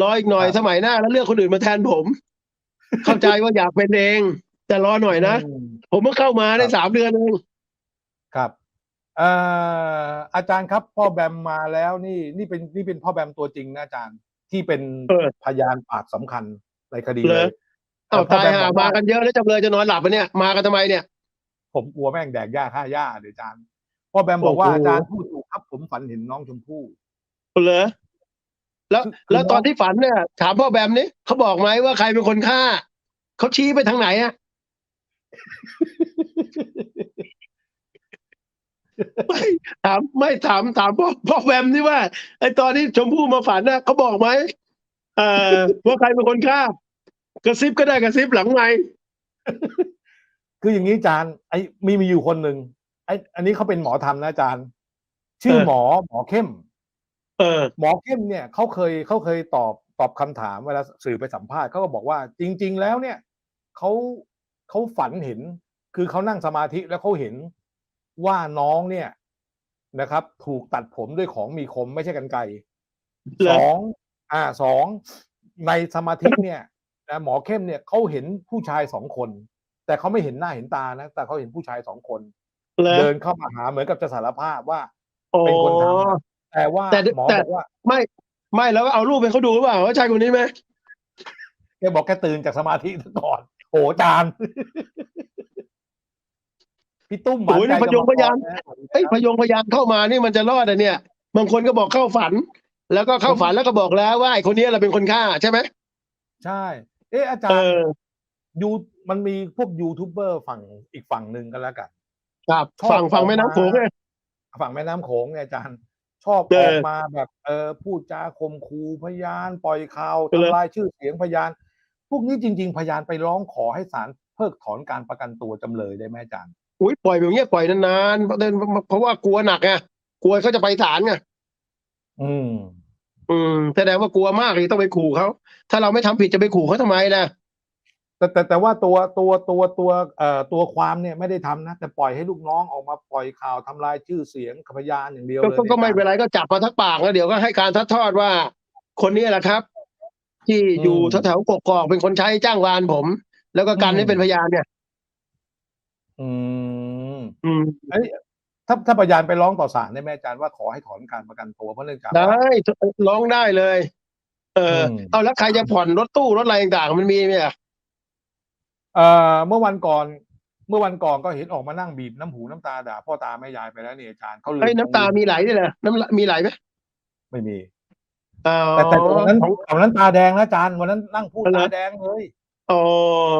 รออีกหน่อยครับสมัยหน้าแล้วเลือกคนอื่นมาแทนผม เข้าใจว่าอยากเป็นเอง แต่รอหน่อยนะอืมผมเพิ่งเข้ามาได้ครับสามเดือนเองครับเอ่ออาจารย์ครับ พ่อแบมมาแล้วนี่นี่เป็นนี่เป็นพ่อแบมตัวจริงนะอาจารย์ ที่เป็นเออพยานปากสำคัญในคดีเหรเลอยเอาพ่อตายแบมหาบอกมาว่ากันเยอะแล้วจำเลยจะนอนหลับปะเนี่ยมากันทำไมเนี่ย ผมกลัวแม่งแดกหญ้าฆ่าหญ้าเดี๋ยวอาจารย์พ่อแบมบอกว่าโอ้โหอาจารย์พูดถูกครับ ผมฝันเห็นน้องชมพู่เหรอ แล้วคือคือแล้วตอนน้องที่ฝันเนี่ยถามพ่อแบมนี่เขาบอกไหมว่าใครเป็นคนฆ่าเขาชี้ไปทางไหนอะไม่ถามไม่ถามถามพ่อพ่อแบมนี่ว่า ไอ้ตอนที่ชมพู่มาฝันน่ะเขาบอกไหมเอ่อว่าใครเป็นคนฆ่ากระซิบก็ได้กระซิบหลังไมค์คืออย่างนี้อาจารย์ไอ้มีมีอยู่คนหนึ่งไอ้อันนี้เขาเป็นหมอธรรมนะอาจารย์ชื่อหมอหมอเข้มเออ หมอเข้มเนี่ยเขาเคยเขาเคยตอบตอบคำถามเวลาสื่อไปสัมภาษณ์เขาก็บอกว่าจริง ๆ แล้วเนี่ยเขาเขาฝันเห็น คือเขานั่งสมาธิแล้วเขาเห็นว่าน้องเนี่ยนะครับ ถูกตัดผมด้วยของมีคมไม่ใช่กันไกรเหรสอองอ่าสองในสมาธิเนี่ยนะหมอเข้มเนี่ยเขาเห็นผู้ชายสองคน แต่เขาไม่เห็นหน้าเห็นตานะ แต่เขาเห็นผู้ชายสองคนเหรอเดินเข้ามาหาเหมือนกับจะสารภาพว่าโอ้เป็นคนทำนะ แต่ว่าแต่หมอแต่บอกว่าไม่ไม่แล้วก็เอารูปให้เขาดูหรือเปล่าว่าใช่คนนี้ไหมแกบอกแกตื่นจากสมาธิซะก่อนโอ้จานพี่ตุ้มหวานโอ้ยใจนี่พยงพยานกรนะเอ้ยพยงพยานเข้ามานี่มันจะรอดอะเนี่ยบางคนก็บอกเข้าฝัน แล้วก็เข้าฝันแล้วก็บอกแล้วว่าไอ้คนนี้เราเป็นคนฆ่าใช่ไหมใช่ เอ๊ะอาจารเอย์อยูมันมีพวกยูทูบเบอร์ฝั่งอีกฝั่งหนึ่งกันแล้วกัน ครับชอบฝั่งฝั่งออกแม่น้ำมาโขงเนี่ยฝั่งแม่น้ำโขงเนี่ยอาจารย์ ชอบเออออกมาแบบเออพูดจาข่มขู่พยาน ปล่อยข่าวเออทำลายชื่อเสียงพยาน พวกนี้จริง ๆ พยานไปร้องขอให้ศาลเพิกถอนการประกันตัวจำเลยได้ไหมอาจารย์อุ้ยปล่อยแบบเนี้ยปล่อยนานๆเพราะเพราะว่ากลัวหนักไงกลัวเขาจะไปศาลไงอืม อืมแสดงว่ากลัวมากเลยต้องไปขู่เขาถ้าเราไม่ทำผิดจะไปขู่เขาทำไมล่ะ แต่แต่แต่ว่าตัวตัวตัวตัวเอ่อตัวความเนี่ยไม่ได้ทำนะ แต่ปล่อยให้ลูกน้องออกมาปล่อยข่าวทำลายชื่อเสียงพยานอย่างเดียวก็เลยก็ก็ไม่ยเป็นไรก็จับมาทักปากแล้วเดี๋ยวก็ให้การทัดทอดว่า คนนี้แหละครับ ที่อยู่แถวๆกกอกเป็นคนใช้จ้างวานผม แล้วก็กันให้เป็นพยานเนี่ย อืมอืมเอ้ยถ้าถ้าพยานไปร้องต่อศาลได้ไหมอาจารย์ว่าขอให้ถอนการประกันตัวเพราะเนื่องจากได้ว่าร้องได้เลย เอออมเอาแล้วใครจะผ่อนรถตู้รถอะไรต่างๆมันมีไหมอะ เอ่อเมื่อวันก่อน เมื่อวันก่อนก็เห็นออกมานั่งบีบน้ำหูน้ำตาด่าพ่อตาแม่ยายไปแล้วนี่อาจารย์เขาลืมไอ้ยน้ำตามีไหลด้วยเหรอน้ำมีไหลไหมไม่มีอ๋อแต่แต่ตอนนั้นตอนนั้นตาแดงนะอาจารย์วันนั้นนั่งพูดเหรอตาแดงเลยอ๋อ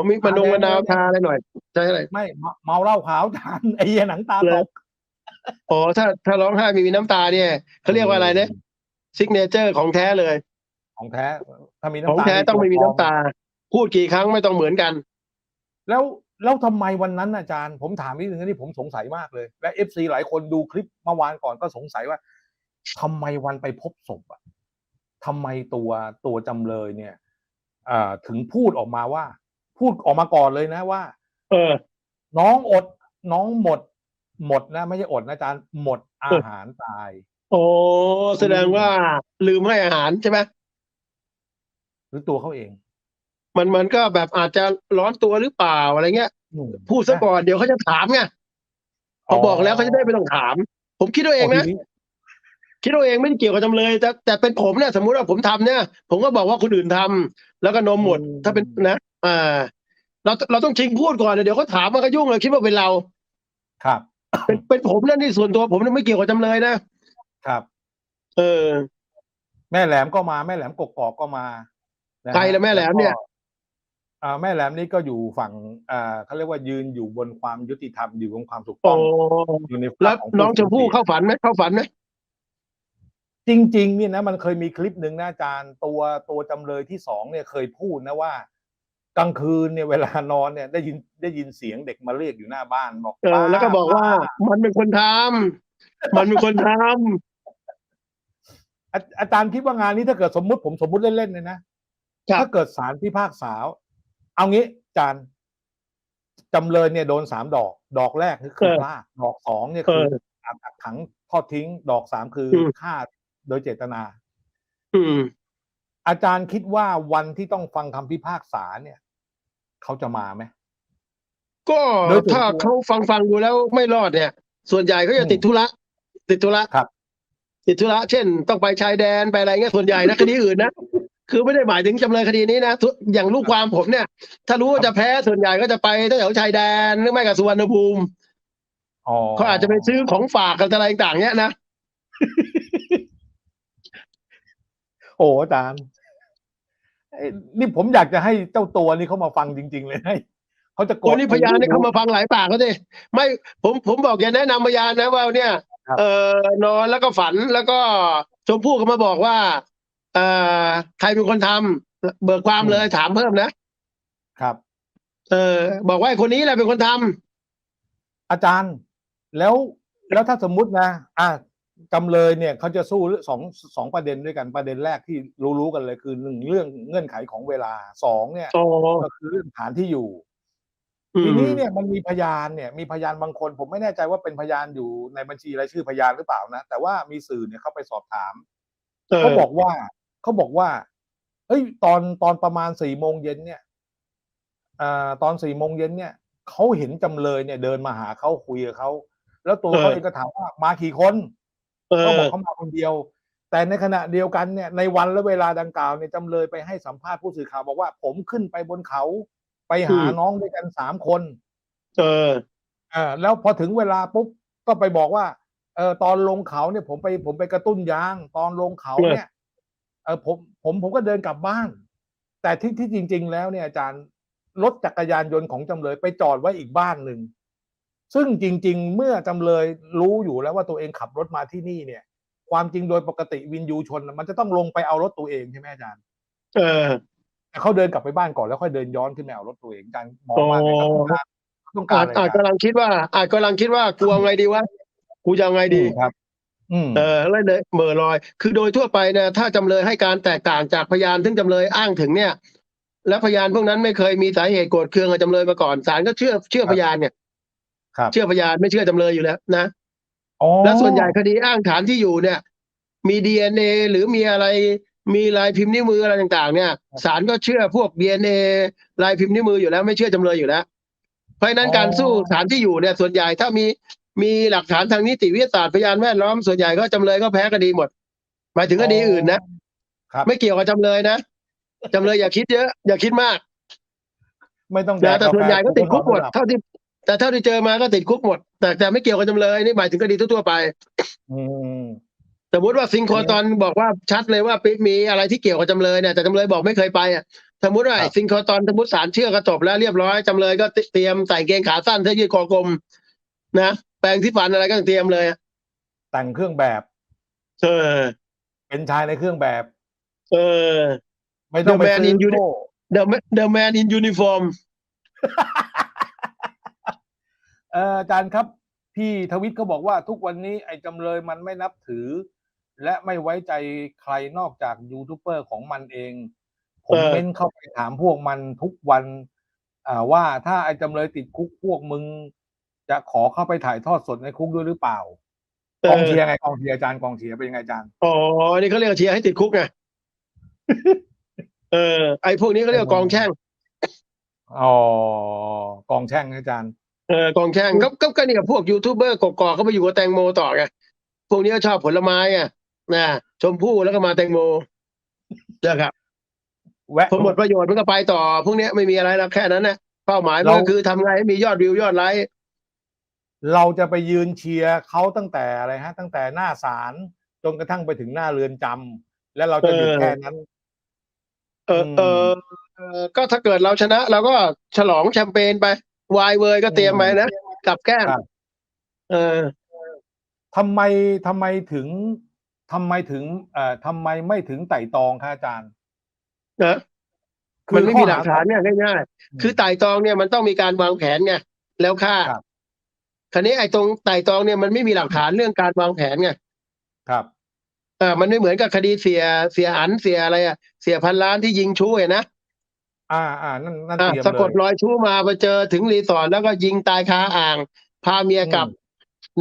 มีมะนงมะนาวทาอะไรหน่อยใช่อะไรไม่เมาเมาเหล้าขาวอาจารย์ไอ้เหี้ยหนังตาเหรตอกอ๋อถ้าถ้าร้องไห้ไมมีน้ำตาเนี่ยเขาเรียกว่าอะไรเนี่ยซิกเนเจอร์ของแท้เลย ของแท้ ถ้ามีขน้ำองตาแท้ต้องไม่มีตัวน้ำตา พูดกี่ครั้งไม่ต้องเหมือนกัน แล้วแล้วทำไมวันนั้นอาจารย์ ผมถามนิดนึงนะที่ผมสงสัยมากเลย และเอฟซีหลายคนดูคลิปเมื่อวานก่อนก็สงสัยว่าทำไมวันไปพบศพอะทำไมตัวตัวจำเลยเนี่ยอ่าถึงพูดออกมาว่า พูดออกมาก่อนเลยนะว่า เออ น้องอด น้องหมด หมดนะ ไม่ใช่อดนะอาจารย์หมดอาหารตาย โอ้แสดงว่าลืมให้อาหารใช่ไหมหรือตัวเขาเอง มันมันก็แบบอาจจะร้อนตัวหรือเปล่าอะไรเงี้ยอืมพูดซะก่อนเดี๋ยวเขาจะถามไงพอบอกแล้วเขาจะได้ไม่ต้องถาม ผมคิดเอาเองนะทีนี้คิดเอาเองไม่ได้เกี่ยวกับจำเลยแต่แต่เป็นผมเนี่ยสมมุติว่าผมทำเนี่ย ผมก็บอกว่าคนอื่นทำแล้วก็นมหมดอืมถ้าเป็นนะอ่า เราเราต้องชิงพูดก่อนเดี๋ยวเขาถามมันก็ยุ่งเลยคิดว่าเป็นเรา ครับ เป็นเป็นผมนั่นนี่ส่วนตัวผมเนี่ยไม่เกี่ยวกับจำเลยนะครับ เออ แม่แหลมก็มาแม่แหลมกกอกก็มานะฮะใครละแม่แหลมเนี่ยก็อ่า แม่แหลมนี่ก็อยู่ฝั่งอ่าเขาเรียกว่ายืนอยู่บนความยุติธรรมอยู่บนความถูกต้โอ้องอยู่ในฝั่แล้วของน้องชมพู่ผู้สูญเสียเข้าฝันไหมเข้าฝันไหมจริงๆเนี่ยนะมันเคยมีคลิปหนึ่งนะอาจารย์ตัวตัวจำเลยที่สองเนี่ยเคยพูดนะว่า กลางคืนเนี่ยเวลานอนเนี่ยได้ยินได้ยินเสียงเด็กมาเรียกอยู่หน้าบ้านบอกเออแล้วก็บอกว่ามันเป็นคนทำมันเป็นคนทำอาอาจารย์คิดว่างานนี้ถ้าเกิดสมมุติผมสมมุติเล่นๆเลยนะครับถ้าเกิดศาลพิพากษา เอางี้อาจารย์จำเลยเนี่ยโดนสามดอก ดอกแรกคือคือเออพลาดดอกสองเนี่ยเอคือออักอักขังทอดทิ้ง ดอกสามคืออืมฆ่าโดยเจตนา อืม อาจารย์คิดว่าวันที่ต้องฟังคำพิพากษาเนี่ย เขาจะมาไหมก็โดยส่วนตัวถ้าเขาฟังฟังดูแล้วไม่รอดเนี่ย ส่วนใหญ่เขาจะอืมติดธุระติดธุระครับ ติดธุระเช่น ต้องไปชายแดนไปอะไรเงี้ยส่วนใหญ่นะคดีอื่นนะ คือไม่ได้หมายถึงจำเลยคดีนี้นะทุอย่างลูกความผมเนี่ย ถ้ารู้ว่าจะแพ้ส่วนใหญ่ก็จะไปแถวชายแดนหรือไม่กับสุวรรณภูมิอ๋อเขาอาจจะไปซื้อของฝากกันอะไรต่างๆเนี้ยนะโอ้อาจารย์เอ้ยนี่ผมอยากจะให้เจ้าตัวนี่เขามาฟังจริง ๆ เลยให้เขาจะโกรโอ้ธนี่พยานเนี่ยเขามาฟังหลายปากเขาดิไม่ผมผมบอกอย่าแนะนำพยานนะว่าเนี่ยครับเอ่อนอนแล้วก็ฝันแล้วก็ชมพู่ก็มาบอกว่า เอ่อใครเป็นคนทำเบิกความเลยถามเพิ่มนะครับ เออบอกว่าไอ้คนนี้แหละเป็นคนทำอาจารย์ แล้วแล้วถ้าสมมุตินะอะจำเลยเนี่ยเขาจะสู้เรื่องสองสองประเด็นด้วยกันประเด็นแรกที่รู้ๆกันเลยคือหนึ่งเรื่องเงื่อนไขของเวลาสองเนี่ยโอ้ ก็คือเรื่องฐานที่อยู่อืทีมนี้เนี่ยมันมีพยานเนี่ยมีพยานบางคน ผมไม่แน่ใจว่าเป็นพยานอยู่ในบัญชีรายชื่อพยานหรือเปล่านะ แต่ว่ามีสื่อเนี่ยเข้าไปสอบถามเออเขาบอกว่า เขาบอกว่าเอ้ยตอนตอนประมาณสี่โมงเย็นเนี่ยอ่าตอนสี่โมงเย็นเนี่ยเขาเห็นจำเลยเนี่ย เดินมาหาเขาคุยกับเขาแล้วตัวเขาเองก็ถามว่ามากี่คนเอเขาบออกเขามาคนเดียว แต่ในขณะเดียวกันเนี่ยในวันและเวลาดังกล่าวเนี่ยจำเลยไปให้สัมภาษณ์ผู้สื่อข่าวบอกว่า ผมขึ้นไปบนเขาไปหาอืมน้องด้วยกันสามคน เอออ่าแล้วพอถึงเวลาปุ๊บก็ไปบอกว่าเออตอนลงเขาเนี่ยผมไปผมไปกระตุ้นยาง ตอนลงเขาเนี่ย เออผมผมผมก็เดินกลับบ้าน แต่ที่ที่จริง ๆ แล้วเนี่ยอาจารย์รถจักรยานยนต์ของจำเลยไปจอดไว้อีกบ้านหนึ่งซึ่งจริง ๆ เมื่อจำเลยรู้อยู่แล้วว่าตัวเองขับรถมาที่นี่เนี่ย ความจริงโดยปกติวินยูชนน่ะมันจะต้องลงไปเอารถตัวเองใช่ไหมอาจารย์ เออแต่เขาเดินกลับไปบ้านก่อนแล้วค่อยเดินย้อนขึ้นมาเอารถตัวเองอาจารย์มองว่าไงครับต้องการต้องกาอารจอะไรอาจอาจารย์กำลังคิดว่าอาจกำลังคิดว่ากูเอาไงดีวะกูจะเอาไงดีครับอืม เออแล้วเลยเหม่อลอย คือโดยทั่วไปเนี่ยถ้าจำเลยให้การแตกต่างจากพยานซึ่งจำเลยอ้างถึงเนี่ย และพยานพวกนั้นไม่เคยมีสาเหตุโกรธเคืองกับจำเลยมาก่อนศาลก็เชื่อเชื่อครับพยานเนี่ยครับเชื่อพยานไม่เชื่อจำเลยอยู่แล้วนะอ๋อและส่วนใหญ่คดีอ้างฐานที่อยู่เนี่ย มีดีเอ็นเอหรือมีอะไรมีลายพิมพ์นิ้วมืออะไรต่าง ๆ เนี่ยศาลก็เชื่อพวกดีเอ็นเอลายพิมพ์นิ้วมืออยู่แล้ว ไม่เชื่อจำเลยอยู่แล้ว เพราะฉะนั้นการสู้ฐานที่อยู่เนี่ย ส่วนใหญ่ถ้ามี มีหลักฐานทางนิติวิทยาศาสตร์พยานแวดล้อมส่วนใหญ่ก็จำเลยก็แพ้คดีหมดหมายถึงคดีอื่นนะครับไม่เกี่ยวกับจำเลยนะจำเลยอย่าคิดเยอะอย่าคิดมาก ไม่ต้องนะแต่กาฟส่วนใหญ่ก็ติดคุกหมดระบเท่าที่แต่เท่าที่เจอมาก็ติดคุกหมด แต่แต่ไม่เกี่ยวกับจำเลยนี่หมายถึงคดีทั่วๆไปอืมสมมติว่าซิงโครตอนบอกว่าชัดเลยว่าไปมีอะไรที่เกี่ยวกับจำเลยเนี่ยแต่จำเลยบอกไม่เคยไปอะสมมติว่าไอ้ซิงโครตอนสมมติศาลเชื่อก็จบแล้วเรียบร้อยจำเลยก็เตรียมใส่เกงขาสั้นเสื้อยืดคอกลมนะแปรงที่ฟันอะไรก็เตรียมเลยอะแต่งเครื่องแบบ เออ เป็นชายในเครื่องแบบ เออ ไม่ต้องไป The man ซื้ in อ uni- โซ่ the ma- the man in uniform เอออาจารย์ครับพี่ทวิตก็บอกว่าทุกวันนี้ไอ้จำเลยมันไม่นับถือ และไม่ไว้ใจใครนอกจากยูทูบเบอร์ของมันเอง ผมเออเม้นเข้าไปถามพวกมันทุกวัน อ่าว่าถ้าไอ้จำเลยติดคุกพวกมึง จะขอเข้าไปถ่ายทอดสดในคุกด้วยหรือเปล่าเอกองอเชียร์ไงกองเชียร์อาจารย์กองเชียร์เป็นยังไงอาจารย์อ๋อนี่เขาเรียกว่าเชียร์ให้ติดคุกไงเออ ไอ้พวกนี้เขาเรียกว่ากองแช่งอ๋อกองแช่งนะอาจารย์เออกองแช่งก็ก็ก็เนี่ยพวกยูทูบเบอร์กอกๆเขาไปอยู่กับแตงโมต่อไงพวกนี้ก็ชอบผลไม้ไงนะชมพู่แล้วก็มาแตงโมนะครับแวะพอหมดประโยชน์มันก็ไปต่อพวกเนี้ยไม่มีอะไรแล้วแค่นั้นนะเป้าหมายมันเราก็คือทำไงให้มียอดวิวยอดไลค์ เราจะไปยืนเชียร์เขาตั้งแต่อะไรฮะ ตั้งแต่หน้าศาลจนกระทั่งไปถึงหน้าเรือนจำและเราจะหยุดแค่นั้น เออเออเออก็ถ้าเกิดเราชนะเราก็ฉลองแชมเปญไปวายเวอร์ก็เตรียมไปนะกับแก้มครับเออทำไมทำไมถึงทำไมถึง เอ่อทำไมไม่ถึงไต่ตองคะอาจารย์นะมันไม่มีหลักฐานเนี่ยง่ายๆคือไต่ตองเนี่ยมันต้องมีการวางแผนไงแล้วฆ่า ครับคราวนี้ไอ้ตรงไต่ตองเนี่ยมันไม่มีหลักฐานเรื่องการวางแผนไงครับเออมันไม่เหมือนกับคดีเสียเสียอันเสียอะไรอะเสียพันล้านที่ยิงชู้เห็นนะอ่าอ่านั่นนั่นอะเตรียมสะกดเลยรอยชู้มาไปเจอถึงรีสอร์ทแล้วก็ยิงตายคาอ่าง พาเมียกลับ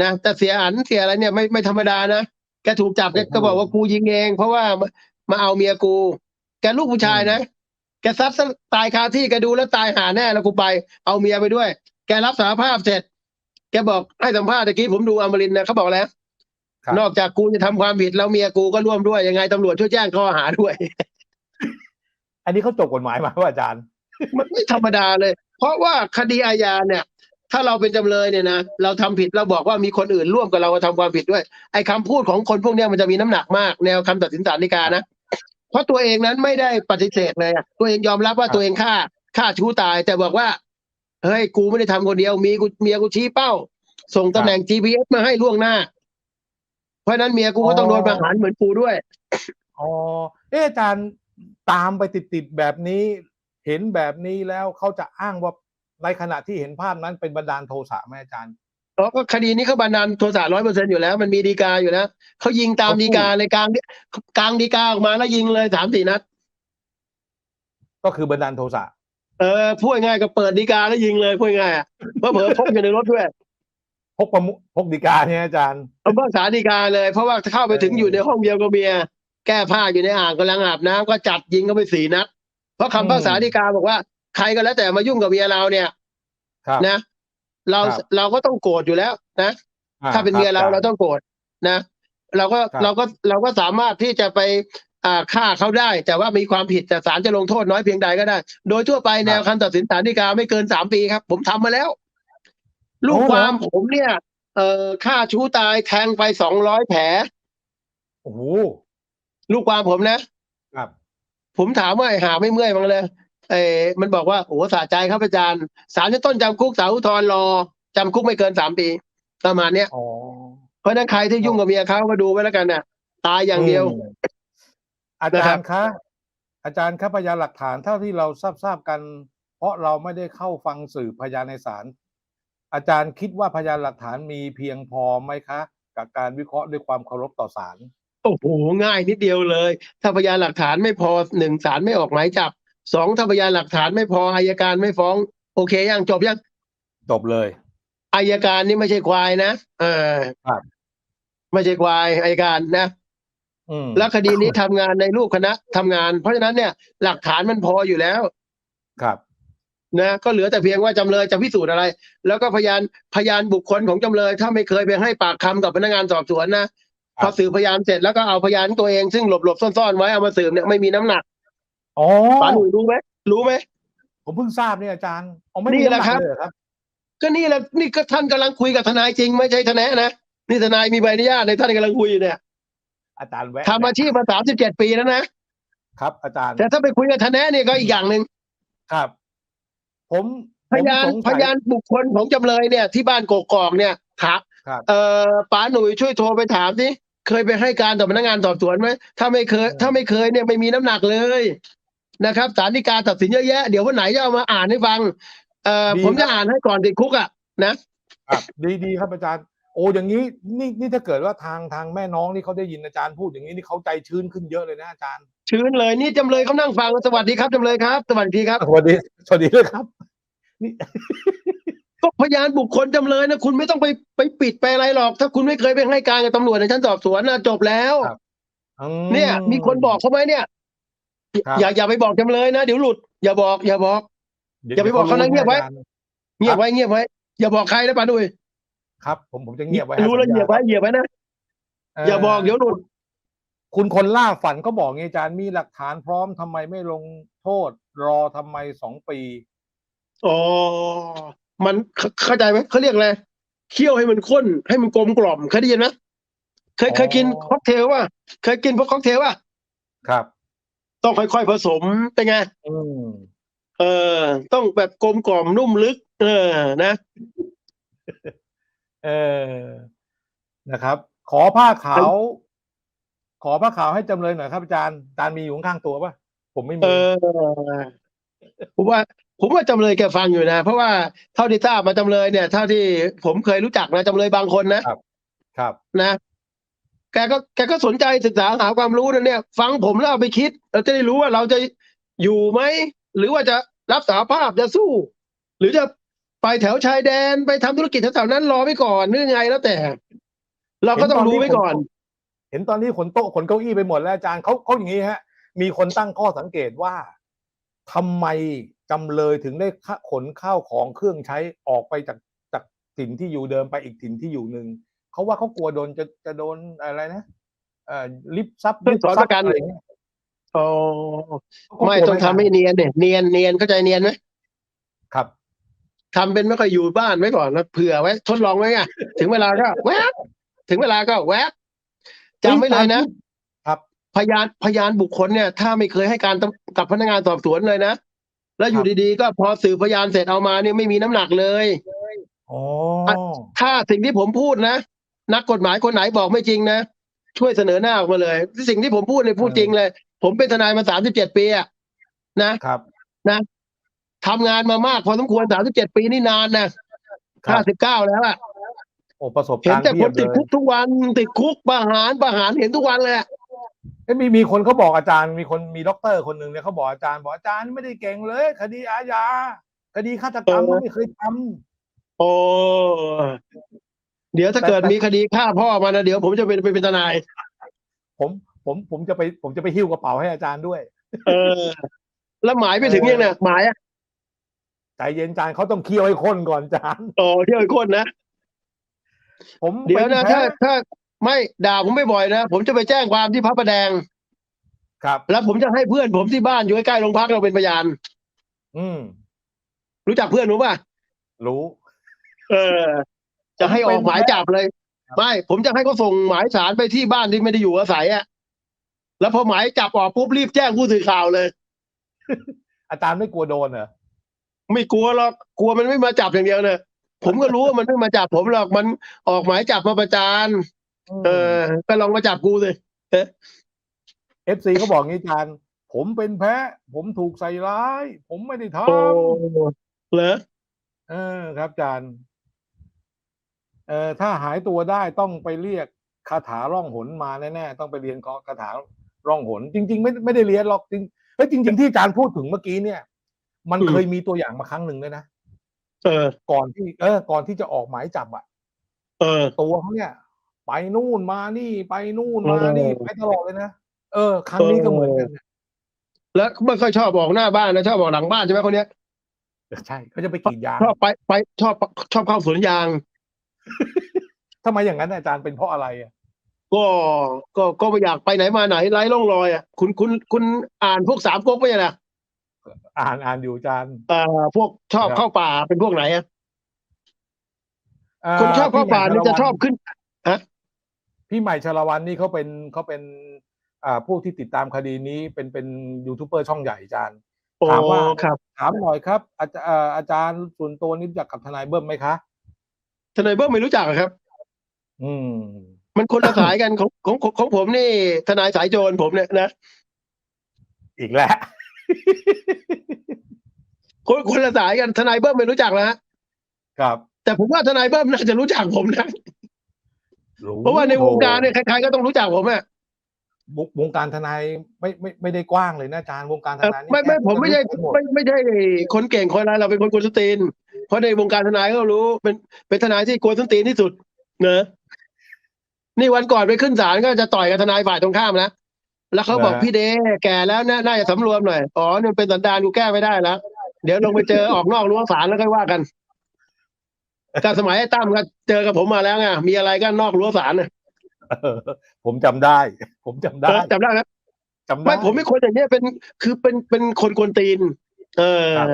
นะแต่เสียอันเสียอะไรเนี่ยไม่ไม่ธรรมดานะแกถูกจับแกโอ้โหก็บอกว่ากูยิงเอง เพราะว่ามามาเอาเมียกู แกลูกผู้ชายนะแกซัดซะตายคาที่แกดูแล้วตายหาแน่แล้วกูไป เอาเมียไปด้วย แกรับสารภาพเสร็จ แกบอกให้สัมภาษณ์ตะกี้ผมดูอมรินทร์นะเขาบอกแล้วครับนอกจากกูจะทำความผิดแล้วเมียกูก็ร่วมด้วยยังไงตำรวจช่วยแจ้งข้อหาด้วย อันนี้เขาจบกฎหมายมาว่าอาจารย์ มันไม่ธรรมดาเลย เพราะว่าคดีอาญาเนี่ย ถ้าเราเป็นจำเลยเนี่ยนะเราทำผิดเราบอกว่ามีคนอื่นร่วมกับเรากระทำความผิดด้วย ไอ้คำพูดของคนพวกเนี้ยมันจะมีน้ำหนักมาก แนวคำตัดสินศาลฎีกานะเพราะตัวเองนั้นไม่ได้ปฏิเสธเลยอะตัวเองยอมรับว่าครับตัวเองฆ่าฆ่าชู้ตาย แต่บอกว่า เฮ้ยกูไม่ได้ทำคนเดียวมีกูเมียกูชี้เป้า ส่งตำแหน่ง GPS มาให้ล่วงหน้า เพราะฉะนั้นเมียกูก็ต้องโดนประหารเหมือนกูด้วยอ๋อเอออาจารย์ตามไปติดๆแบบนี้ เห็นแบบนี้แล้วเขาจะอ้างว่าในขณะที่เห็นภาพนั้นเป็นบันดาลโทสะไหมอาจารย์เพราะก็คดีนี้เขาบันดาลโทสะร้อยเปอร์เซ็นอยู่แล้ว มันมีดีกาอยู่แล้วเขายิงตามเขาพูดดีกาเลยกลางกลางดีกาออกมาแล้วยิงเลยสามสี่นัด ก็คือบันดาลโทสะ เออพูดง่ายก็เปิดดีกาแล้วยิงเลยพูดง่ายอะเพราะเผลอพกอยู่ในรถด้วยพกประมุพกดีกาเนี่ยอาจารย์เอาเพิกษาดีกาเลย เพราะว่าเข้าไปถึงเออออยู่ในห้องเดียวกับเมียแก้ผ้าอยู่ในอ่างกำลังอาบน้ำก็จัดยิงเข้าไปสี่นัดเพราะคำพิพากษาดีกาบอกว่า ใครก็แล้วแต่มายุ่งกับเมียเราเนี่ยครับนะเราครับเราก็ต้องโกรธอยู่แล้วนะอ่ถ้าเป็นเมียเราคบเราต้องโกรธนะ เราก็ครับเราก็เราก็สามารถที่จะไปอ่า ฆ่าเขาได้ แต่ว่ามีความผิดแต่ศาลจะลงโทษน้อยเพียงใดก็ได้ โดยทั่วไปแนวคำตัดสินศาลฎีกาไม่เกินสามปีครับ ผมทำมาแล้ว ลูกความผมเนี่ย เอ่อฆ่าชู้ตายแทงไปสองร้อยแผลโอ้โหลูกความผมนะครับ ผมถามว่าไอ้หาไม่เมื่อยมั้งเลยเออมันบอกว่าโอ้สะใจครับอาจารย์ศาลจะต้นจำคุกสารอุทธรณ์รอจำคุกไม่เกินสามปีประมาณเนี้ยอ๋อเพราะฉะนั้นใครที่ยุ่งกับเมียเขาก็ดูไว้แล้วกันน่ะ ตายอย่างเดียวม อาจารย์คะอาจารย์ครับพยานหลักฐานเท่าที่เราทราบทราบกัน เพราะเราไม่ได้เข้าฟังสืบพยานในศาลอาจารย์คิดว่าพยานหลักฐานมีเพียงพอไหมคะ กับการวิเคราะห์ด้วยความเคารพต่อศาลโอ้โหง่ายนิดเดียวเลย ถ้าพยานหลักฐานไม่พอหนึ่งศาลไม่ออกหมายจับสองถ้าพยานหลักฐานไม่พออายการไม่ฟ้อง โอเคยังจบยังจบเลยอายการนี่ไม่ใช่ควายนะเออครับไม่ใช่ควายอายการนะอืม แล้วคดีนี้ทำงานในรูปคณะทำงาน เพราะฉะนั้นเนี่ยหลักฐานมันพออยู่แล้ว ครับ นะก็เหลือแต่เพียงว่าจำเลยจะพิสูจน์อะไร แล้วก็พยานพยานบุคคลของจำเลย ถ้าไม่เคยไปให้ปากคำกับพนักงานสอบสวนนะพอสืบพยานเสร็จแล้วก็เอาพยานตัวเองซึ่งหลบหลบๆซ่อนๆไว้เอามาสืบเนี่ยไม่มีน้ำหนักอ๋อป๋าหนุ่ยรู้ไหมรู้ไหมผมเพิ่งทราบเนี่ยอาจารย์อ๋อไม่นี่มีแหละน้ำหนักครับเลยเหรอครับ ก็นี่แหละนี่ก็ท่านกำลังคุยกับทนายจริง ไม่ใช่ทนายนะนี่ทนายมีใบอนุญาตในท่านกำลังคุยอยู่เนี่ย อาจารย์แวะทำอาชีพมาสามสิบเจ็ดปีแล้วนะครับ อาจารย์แต่ถ้าไปคุยกับทนายเนี่ยก็อีกอย่างหนึ่งครับ ผมพยานผมสงพสัยานบุคคลของจำเลยเนี่ย ที่บ้านกกอกเนี่ยถามครับเอ่อป๋าหนุ่ยช่วยโทรไปถามสิเคยไปให้การต่อพนักงานสอบสวนไหมถ้าไม่เคย ถ้าไม่เคยเนี่ยไม่มีน้ำหนักเลยนะครับศาลฎีกาตัดสินเยอะแยะเดี๋ยววันไหนจะเอามาอ่านให้ฟัง เอ่อผมจะอ่านให้ก่อนติดคุกอะนะครับดีดีครับอาจารย์ โอ้อย่างนี้นี่นี่ถ้าเกิดว่าทางทางแม่น้องนี่เขาได้ยินอาจารย์พูดอย่างนี้นี่เขาใจชื้นขึ้นเยอะเลยนะอาจารย์ ชื้นเลย นี่จำเลยเขานั่งฟังสวัสดีครับจำเลยครับ สวัสดีครับสวัสดีสวัสดีด้วยครับนี่ก็พยานบุคคลจำเลยนะคุณไม่ต้องไปไปปิดไปอะไรหรอก ถ้าคุณไม่เคยไปให้การกับตำรวจในชั้นสอบสวนนะจบแล้วครับอืเนี่ย มีคนบอกเขาไหมเนี่ยครับอย่าอย่าไปบอกจำเลยนะเดี๋ยวหลุด อย่าบอก อย่าบอก อย่าไปบอกเขานะเงียบไว้อาจารเงียบไว้เงียบไว้ อย่าบอกใครนะป้าดุย ครับ ผมผมจะเงียบไว้รู้แล้วสัญเหญายียบไว้เหยียบไว้นะอย่าบอกเดี๋ยวหลุดคุณคนล่าฝันก็บอกไงอาจารย์มีหลักฐานพร้อมทำไมไม่ลงโทษ รอทำไมสองปีอ๋อมันเข้าเข้าใจไหมเขาเรียกอะไรเคี่ยวให้มันข้นให้มันกลมกล่อมเคยได้ยินไหมเคยอ๋อเคยกินค็อกเทลว่ะเคยกินพวกค็อกเทลว่ะครับ ต้องค่อยๆผสมเป็นไงอืมเออ ต้องแบบกลมกล่อมนุ่มลึก เออนะ เออนะครับ ขอผ้าขาว ขอผ้าขาวให้จำเลยหน่อยครับอาจารย์อาจารย์มีอยู่ข้างๆตัวป่ะผมไม่มีเออผมว่า ผมว่าจำเลยแกฟังอยู่นะ เพราะว่าเท่าที่ทราบมาจำเลยเนี่ย เท่าที่ผมเคยรู้จักนะจำเลยบางคนนะครับ ครับนะแกก็แกก็สนใจศึกษาหาความรู้นะเนี่ย ฟังผมแล้วเอาไปคิด เราจะได้รู้ว่าเราจะอยู่ไหม หรือว่าจะรับสารภาพจะสู้ หรือจะ ไปแถวชายแดนไปทำธุรกิจแถวๆนั้นรอไว้ก่อนหรือไงแล้วแต่ เราก็ต้องรู้ไว้ก่อน เห็นตอนนี้ขนโต๊ะขนเก้าอี้ไปหมดแล้วอาจารย์เขาเขาอย่างนี้ฮะ มีคนตั้งข้อสังเกตว่าทำไมจำเลยถึงได้ขนข้าวของเครื่องใช้ออกไปจากจากถิ่นที่อยู่เดิมไปอีกถิ่นที่อยู่หนึ่งเขาว่าเขากลัวโดนจะจะโดนอะไรนะเอ่อลิฟทรัพย์เรื่องถอนประกันอะไรเงี้ยอ๋อเขาไม่กลัวต้องทำให้อาจารย์เนียนเนี่ยเนียนเนียนเข้าใจเนียนไหมครับ ทำเป็นไม่ค่อยอยู่บ้านไว้ก่อนนะเผื่อไว้ทดลองไว้ไงถึงเวลาก็แวบถึงเวลาก็แวบจำไว้เลยนะครับ พยานพยานบุคคลเนี่ย ถ้าไม่เคยให้การกับพนักงานสอบสวนเลยนะแล้วอยู่ดีๆ ก็พอสืบพยานเสร็จเอามาเนี่ยไม่มีน้ำหนักเลยอ๋อถ้าสิ่งที่ผมพูดนะนักกฎหมายคนไหนบอกไม่จริงนะช่วยเสนอหน้าออกมาเลย สิ่งที่ผมพูดเนี่ยพูดจริงเลย ผมเป็นทนายมาสามสิบเจ็ดปีอะนะครับ ทำงานมามากพอสมควรสามสิบเจ็ดปีนี่นานนะครัห้าบสิบเก้าแล้วอะโอ้ประสบเห็นการณ์แต่เพีคยนบติดเลยคุกทุกวันติดคุกประหารประหารเห็นทุกวันเลยอะเอ้ยมีมีคนเขาบอกอาจารย์มีคนมีด็อกเตอร์คนหนึ่งเนี่ยเขาบอกอาจารย์บอกอาจารย์ไม่ได้เก่งเลย คดีอาญาคดีฆาตกรรมไม่เคยทำโอ้เดี๋ยวถ้าเกิดมีคดีฆ่าพ่อมานะเดี๋ยวผมจะเป็นไปเป็นทนาย ผมผมผมจะไป ผมจะไปหิ้วกระเป๋าให้อาจารย์ด้วย เออ แล้วหมายไปถึงยังเนี่ยหมายอะ ใจเย็นอาจารย์เขาต้องเคี่ยวให้ข้นก่อนอาจารย์โอ้เที่ยวอีกคนนะ ผมเดี๋ยวนะป็ถ้าแพ้ถ้าไม่ด่าผมไม่บ่อยนะ ผมจะไปแจ้งความที่พระประแดง ครับ แล้วผมจะให้เพื่อนผมที่บ้านอยู่ใกล้ๆโรงพักเราเป็นพยาน อืม รู้จักเพื่อนผมป่ะ รู้ เออ จะให้ออกหมายจับเลย ไม่ ผมจะให้เขาส่งหมายสารไปที่บ้านที่ไม่ได้อยู่อาศัยอะแล้วพอหมายจับออกปุ๊บรีบแจ้งผู้สื่อข่าวเลย อาจารย์ไม่กลัวโดนเหรอ ไม่กลัวหรอกกลัวมันไม่มาจับอย่างเดียวเนี่ยผมก็รู้ว่ามันไม่มาจับผมหรอกมันออกหมายจับมาประจานเออก็ลองมาจับกูสิเอฟซีเขาบอกงี้อาจารย์ผมเป็นแพ้ผมถูกใส่ร้าย ผมไม่ได้ทโอ้เหรอำเออครับอาจารย์เอ่อถ้าหายตัวได้ต้องไปเรียกคาถาร่องหนมาแน่ๆต้องไปเรียนคาถาร่องหน จริง ๆ ไม่ไม่ได้เรียนหรอกจริงเฮ้ยจริง ๆ ที่อาจารย์พูดถึงเมื่อกี้เนี่ย มันเคยมีตัวอย่างมาครั้งหนึ่งด้วยนะเออ ก่อนที่ เออ ก่อนที่จะออกหมายจับอะเออ ตัวเขาเนี่ย ไปนู่นมานี่ไปนู่นมานี่เออไปตลอดเลยนะเออ ครั้งนี้ก็เหมือนกันนะแล้วไม่ค่อยชอบออกหน้าบ้านนะชอบออกหลังบ้านใช่ไหมคนเนี้ยใช่เขาจะไปกรีดยางชอบไปไปชอบชอบเข้าสวนยางทำไมอย่างนั้นอาจารย์เป็นเพราะอะไรอะก็ก็ก็ไม่อยากไปไหนมาไหนไร้ร่องรอยอะคุณคุณคุณอ่านพวกสามก๊กไม่ใช่เหร ออ่านอ่านอยู่อาจารย์เอ่อพวกชอบครับเข้าป่าเป็นพวกไหนอะเอ่อคนชอบเข้าป่าพี่นี่ใหม่จะชอบขึ้นพี่ใหม่ชลวันนี่เขาเป็นเขาเป็น อ่าผู้ที่ติดตามคดีนี้เป็นเป็นยูทูบเบอร์ช่องใหญ่อาจารย์โอ้ถามว่าครับถามหน่อยครับ อาจารย์เอ่ออาจารย์ส่วนตัวนี้รู้จักกับทนายเบิ้มไหมคะทนายเบิ้มไม่รู้จักอะครับ อืม มันคนละสายกันของของของของผมนี่ ทนายสายโจรผมเนี่ยนะ อีกแล้ว คนคนละสายกันทนายเบิ้มไม่รู้จักนะฮะครับ แต่ผมว่าทนายเบิ้มน่าจะรู้จักผมนะเพราะว่าในวงการเนี่ยใครๆก็ต้องรู้จักผมอะวงวงการทนายไม่ไม่ไม่ได้กว้างเลยนะอาจารย์วงการทเอ่อนายนี่ไม่ไม่แทบผมไม่ใช่รู้จักหดไม่ไม่ใช่คนเก่งคนอะไรเราเป็นคนกวนสนตีนเพราะในวงการทนายก็รู้เป็นเป็นทนายที่กวนสนตีนที่สุดเนอะนี่วันก่อนไปขึ้นศาลก็จะต่อยกับทนายฝ่ายตรงข้ามนะ แล้วเขาบอกพี่เดแก่แล้วนะน่าจะสำรวมหน่อย อ๋อนี่มันเป็นสันดานกูแก้ไม่ได้แล้ว เดี๋ยวลงไปเจอออกนอกรั้วศาลแล้วค่อยว่ากันก็สมัยไอ้ตั้มก็เจอกับผมมาแล้วไงมีอะไรก็นอกรั้วศาลน่ะเออผมจำได้ ผมจำได้จำได้ไหมจำได้ไม่ผมไม่คนอย่างเงี้ยเป็นคือเป็นเป็นคนกวนตีน เออครับ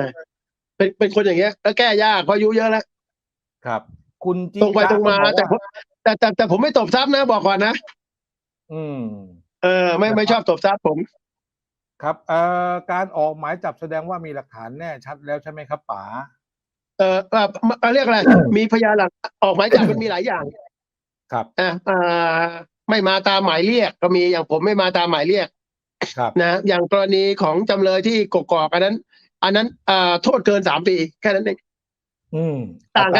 เป็นเป็นคนอย่างเงี้ย แล้วแก้ยากเพราะอายุเยอะแล้วครับ คุณจีตรงไปตรงมาก็บอกแต่ว่าผมแต่แต่แต่ผมไม่ตบทรัพย์นะบอกก่อนนะอืม เออไม่ไม่ชอบตบทรัพย์ผม ครับเอ่อการออกหมายจับแสดงว่ามีหลักฐานแน่ชัดแล้วใช่ไหมครับป๋าเออเอ่อเอ่อเรียกอะไรมีพยานหลักออกหมายจับมันมีหลายอย่าง ครับอะอ่าไม่มาตามหมายเรียก ก็มีอย่างผมไม่มาตามหมายเรียกครับนะอย่างกรณีของจำเลยที่กกอกอันนั้น อันนั้นอ่าโทษเกินสามปีแค่นั้นเองอืมต่างกัน